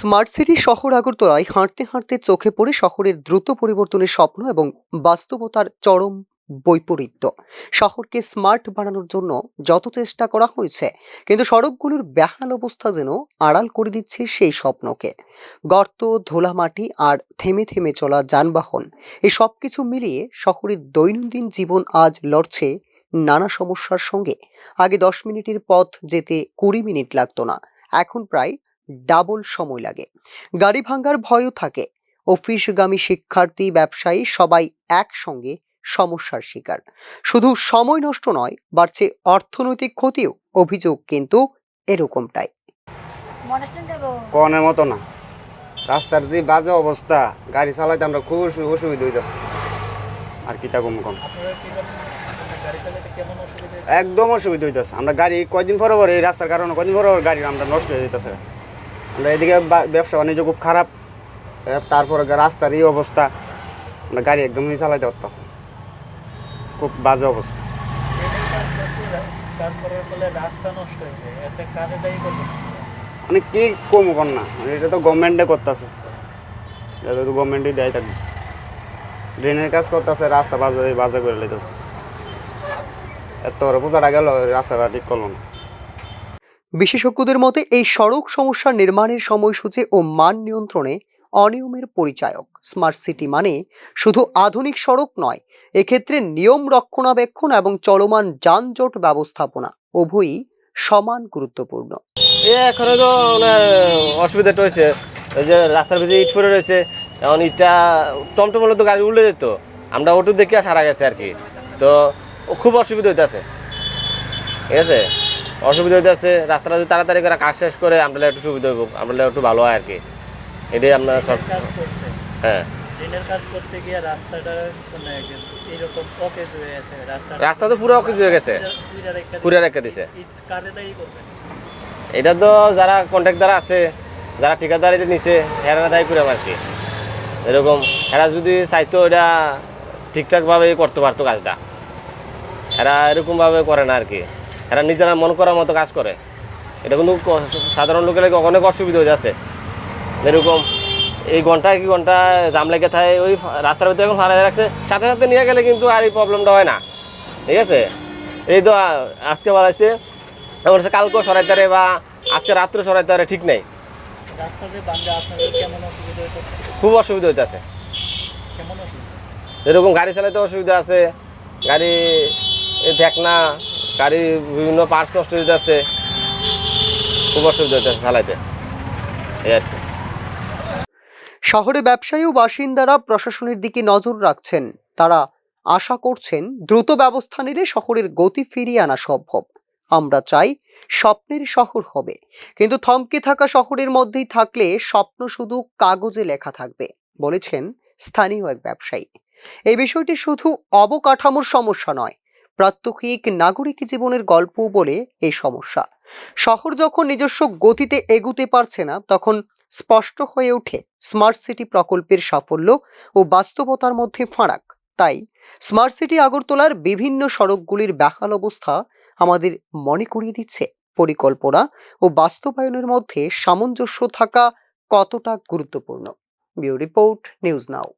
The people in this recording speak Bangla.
স্মার্ট সিটি শহর আগরতলায় হাঁটতে হাঁটতে চোখে পড়ে শহরের দ্রুত পরিবর্তনের স্বপ্ন এবং বাস্তবতার চরম বৈপরীত্য। শহরকে স্মার্ট বানানোর জন্য যত চেষ্টা করা হয়েছে, কিন্তু সড়কগুলোর বেহাল অবস্থা যেন আড়াল করে দিচ্ছে সেই স্বপ্নকে। গর্ত ধোলা মাটি আর থেমে থেমে চলা যানবাহন এই সব কিছু মিলিয়ে শহরের দৈনন্দিন জীবন আজ লড়ছে নানা সমস্যার সঙ্গে। আগে দশ মিনিটের পথ যেতে কুড়ি মিনিট লাগতো না, এখন প্রায় ডাবল সময় লাগে। গাড়ি ভাঙার ভয়ও থাকে। অফিসগামী শিক্ষার্থী ব্যবসায়ী সবাই একসঙ্গে সমস্যার শিকার। শুধু সময় নষ্ট নয় বাড়ছে অর্থনৈতিক ক্ষতিও। অভিযোগ কিন্তু এরকমটাই। কনের মতো না। রাস্তার যে বাজে অবস্থা গাড়ি চালাইতে আমরা খুব অসু- অসুবিধা হইতেছে। আর কি তা কম কম একদম অসুবিধা হইতেছে। আমরা গাড়ি কয়দিন পরে পরে এই রাস্তার কারণে কয়দিন পরে পরে গাড়ি আমরা নষ্ট হয়ে যেতেছে আমরা এদিকে ব্যবসা বাণিজ্য খুব খারাপ। তারপরে রাস্তার এই অবস্থা। আমরা গাড়ি একদমই চালাইতে পারতেছে খুব বাজে অবস্থা। মানে কি কম কর না মানে এটা তো গভর্নমেন্টে করতেছে। এটা তো গভর্নমেন্টই দেয় থাকবে ড্রেনের কাজ করতেছে রাস্তা বাজে বাজে করে লেতেছে এত পূজাটা গেল রাস্তাটা ঠিক করল না। বিশেষজ্ঞদের মতে, এই সড়ক সমস্যা নির্মাণের সময়সূচি ও মান নিয়ন্ত্রণে অনিয়মের পরিচায়ক। স্মার্ট সিটি মানে শুধু আধুনিক সড়ক নয়, এক্ষেত্রে নিয়ম রক্ষণাবেক্ষণ এবং চলমান যানজট ব্যবস্থাপনা উভয়ই সমান গুরুত্বপূর্ণ। এ তো অসুবিধাটা হয়েছে। যে রাস্তার ভিতরে ইট পড়ে রয়েছে, এখন ইটটা টমটম হলে তো গাড়ি উল্টে যেত। আমরা ওটু দেখে সারা গেছে আর কি। তো খুব অসুবিধা হইতেছে। ঠিক আছে? অসুবিধা হইতেছে রাস্তাটা যদি তাড়াতাড়ি করে কাজ শেষ করে আমরা একটু সুবিধা হইব আমরা একটু ভালো হয় আর কি। এটাই আমরা সব হ্যাঁ। মানে রাস্তা তো পুরো অকেজ হয়ে গেছে। পুরা রেখে দিছে। এটা তো যারা কন্ট্রাক্টর আছে যারা ঠিকাদার এটা নিছে হেরা দায়ী করে আর কি। এরকম এরা যদি চাইতো এটা ঠিকঠাকভাবে করতে পারতো কাজটা। এরা এরকমভাবে করে না আর কি। এরা নিজেরা মন করার মতো কাজ করে। এটা কিন্তু সাধারণ লোকের লাগে অনেক অসুবিধা হয়ে যাচ্ছে। এরকম এই ঘণ্টা কি ঘণ্টা জাম লেগে থাকে ওই রাস্তার ভিতরে এখন ফাড়া রাখছে। সাথে সাথে নিয়ে গেলে কিন্তু আর এই প্রবলেমটা হয় না। ঠিক আছে? এই তো আজকে বাড়াইছে এবার সে কালকেও সরাইতে পারে বা আজকে রাত্রে সরাইতে পারে ঠিক নেই। খুব অসুবিধা হইতেছে। এরকম গাড়ি চালাতে অসুবিধা আছে গাড়ি দেখ না গাড়ি বিভিন্ন পার্টস নষ্ট হইতে আছে খুব অসুবিধা হইতেছে চালাইতে। শহরে ব্যবসায়ী ও বাসিন্দারা প্রশাসনের দিকে নজর রাখছেন। তারা আশা করছেন দ্রুত ব্যবস্থা নিলে শহরের গতি ফিরিয়ে আনা সম্ভব। আমরা চাই স্বপ্নের শহর হবে। কিন্তু থমকে থাকা শহরের মধ্যেই থাকলে স্বপ্ন শুধু কাগজে লেখা থাকবে, বলেছেন স্থানীয় এক ব্যবসায়ী। এই বিষয়টি শুধু অবকাঠামোর সমস্যা নয় প্রাত্যহিক নাগরিক জীবনের গল্প বলে এই সমস্যা। শহর যখন নিজস্ব গতিতে এগুতে পারছে না, তখন স্পষ্ট হয়ে ওঠে স্মার্ট সিটি প্রকল্পের সাফল্য ও বাস্তবতার মধ্যে ফারাক। তাই স্মার্ট সিটি আগরতলার বিভিন্ন সড়কগুলির বেহাল অবস্থা আমাদের মনে করিয়ে দিচ্ছে। পরিকল্পনা ও বাস্তবায়নের মধ্যে সামঞ্জস্য থাকা কতটা গুরুত্বপূর্ণ। বিউ রিপোর্ট, নিউজ নাও।